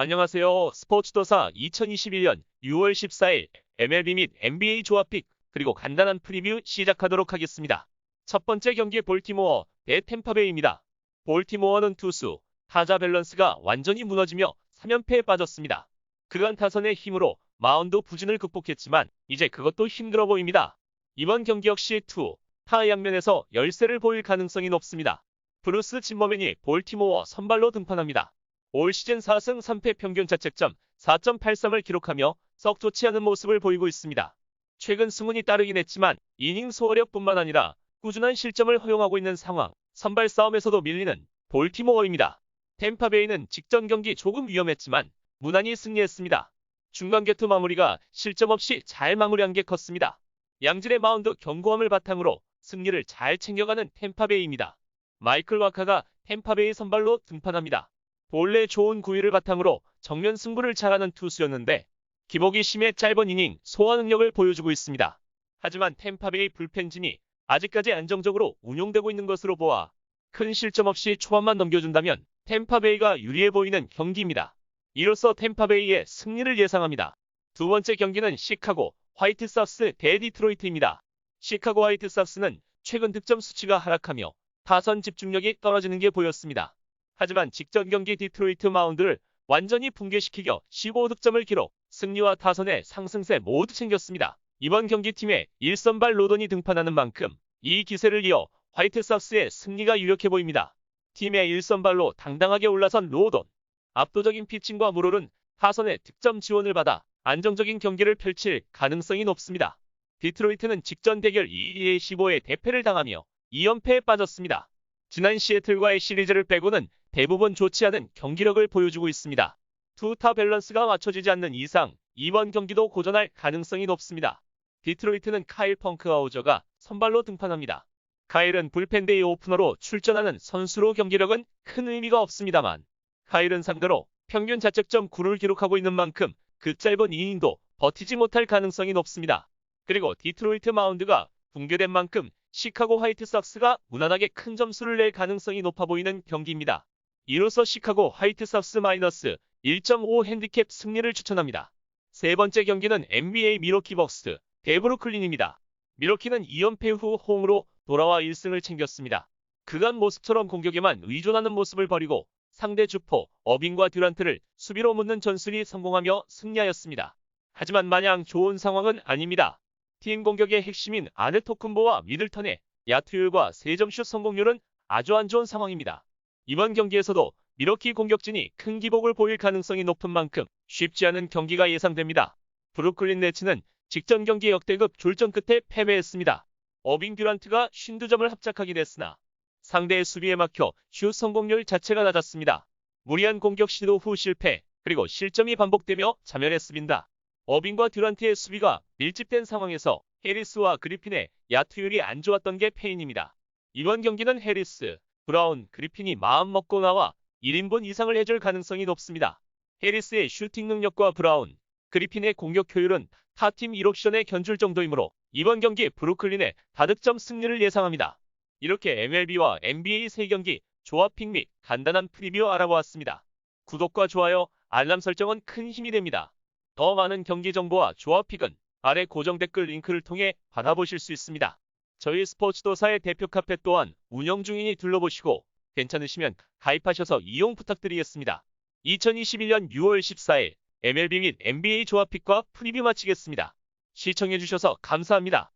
안녕하세요. 스포츠도사 2021년 6월 14일 MLB 및 NBA 조합픽 그리고 간단한 프리뷰 시작하도록 하겠습니다. 첫 번째 경기 볼티모어 대 템파베이입니다. 볼티모어는 투수, 타자 밸런스가 완전히 무너지며 3연패에 빠졌습니다. 그간 타선의 힘으로 마운드 부진을 극복했지만 이제 그것도 힘들어 보입니다. 이번 경기 역시 투, 타 양면에서 열세를 보일 가능성이 높습니다. 브루스 짐머맨이 볼티모어 선발로 등판합니다. 올 시즌 4승 3패 평균 자책점 4.83을 기록하며 썩 좋지 않은 모습을 보이고 있습니다. 최근 승운이 따르긴 했지만 이닝 소화력뿐만 아니라 꾸준한 실점을 허용하고 있는 상황, 선발 싸움에서도 밀리는 볼티모어입니다. 템파베이는 직전 경기 조금 위험했지만 무난히 승리했습니다. 중간 개투 마무리가 실점 없이 잘 마무리한 게 컸습니다. 양질의 마운드 견고함을 바탕으로 승리를 잘 챙겨가는 템파베이입니다. 마이클 와카가 템파베이 선발로 등판합니다. 본래 좋은 구위를 바탕으로 정면 승부를 잘하는 투수였는데 기복이 심해 짧은 이닝 소화 능력을 보여주고 있습니다. 하지만 템파베이 불펜진이 아직까지 안정적으로 운용되고 있는 것으로 보아 큰 실점 없이 초반만 넘겨준다면 템파베이가 유리해 보이는 경기입니다. 이로써 템파베이의 승리를 예상합니다. 두 번째 경기는 시카고 화이트삭스 대 디트로이트입니다. 시카고 화이트삭스는 최근 득점 수치가 하락하며 타선 집중력이 떨어지는 게 보였습니다. 하지만 직전 경기 디트로이트 마운드를 완전히 붕괴시키며 15득점을 기록, 승리와 타선의 상승세 모두 챙겼습니다. 이번 경기 팀에 1선발 로던이 등판하는 만큼 이 기세를 이어 화이트삭스의 승리가 유력해 보입니다. 팀의 1선발로 당당하게 올라선 로던. 압도적인 피칭과 무롤은 타선의 득점 지원을 받아 안정적인 경기를 펼칠 가능성이 높습니다. 디트로이트는 직전 대결 2에 15에 대패를 당하며 2연패에 빠졌습니다. 지난 시애틀과의 시리즈를 빼고는 대부분 좋지 않은 경기력을 보여주고 있습니다. 투타 밸런스가 맞춰지지 않는 이상 이번 경기도 고전할 가능성이 높습니다. 디트로이트는 카일 펑크하우저가 선발로 등판합니다. 카일은 불펜데이 오프너로 출전하는 선수로 경기력은 큰 의미가 없습니다만 카일은 상대로 평균 자책점 9를 기록하고 있는 만큼 그 짧은 이닝도 버티지 못할 가능성이 높습니다. 그리고 디트로이트 마운드가 붕괴된 만큼 시카고 화이트삭스가 무난하게 큰 점수를 낼 가능성이 높아 보이는 경기입니다. 이로써 시카고 화이트삭스 마이너스 1.5 핸디캡 승리를 추천합니다. 세 번째 경기는 NBA 미러키 벅스 데브루클린입니다. 미러키는 2연패 후 홈으로 돌아와 1승을 챙겼습니다. 그간 모습처럼 공격에만 의존하는 모습을 버리고 상대 주포 어빙과 듀란트를 수비로 묻는 전술이 성공하며 승리하였습니다. 하지만 마냥 좋은 상황은 아닙니다. 팀 공격의 핵심인 아네토쿤보와 미들턴의 야투율과 3점슛 성공률은 아주 안 좋은 상황입니다. 이번 경기에서도 미러키 공격진이 큰 기복을 보일 가능성이 높은 만큼 쉽지 않은 경기가 예상됩니다. 브루클린 네츠는 직전 경기 역대급 졸전 끝에 패배했습니다. 어빙 듀란트가 52점을 합작하긴 했으나 상대의 수비에 막혀 슛 성공률 자체가 낮았습니다. 무리한 공격 시도 후 실패, 그리고 실점이 반복되며 자멸했습니다. 어빙과 듀란트의 수비가 밀집된 상황에서 해리스와 그리핀의 야투율이 안 좋았던 게 패인입니다. 이번 경기는 해리스, 브라운, 그리핀이 마음 먹고 나와 1인분 이상을 해줄 가능성이 높습니다. 해리스의 슈팅 능력과 브라운, 그리핀의 공격 효율은 타팀 1옵션에 견줄 정도이므로 이번 경기 브루클린의 다득점 승리를 예상합니다. 이렇게 MLB와 NBA 3경기 조합픽 및 간단한 프리뷰 알아보았습니다. 구독과 좋아요, 알람 설정은 큰 힘이 됩니다. 더 많은 경기 정보와 조합픽은 아래 고정 댓글 링크를 통해 받아보실 수 있습니다. 저희 스포츠도사의 대표 카페 또한 운영 중이니 둘러보시고 괜찮으시면 가입하셔서 이용 부탁드리겠습니다. 2021년 6월 14일 MLB 및 NBA 조합픽과 프리뷰 마치겠습니다. 시청해주셔서 감사합니다.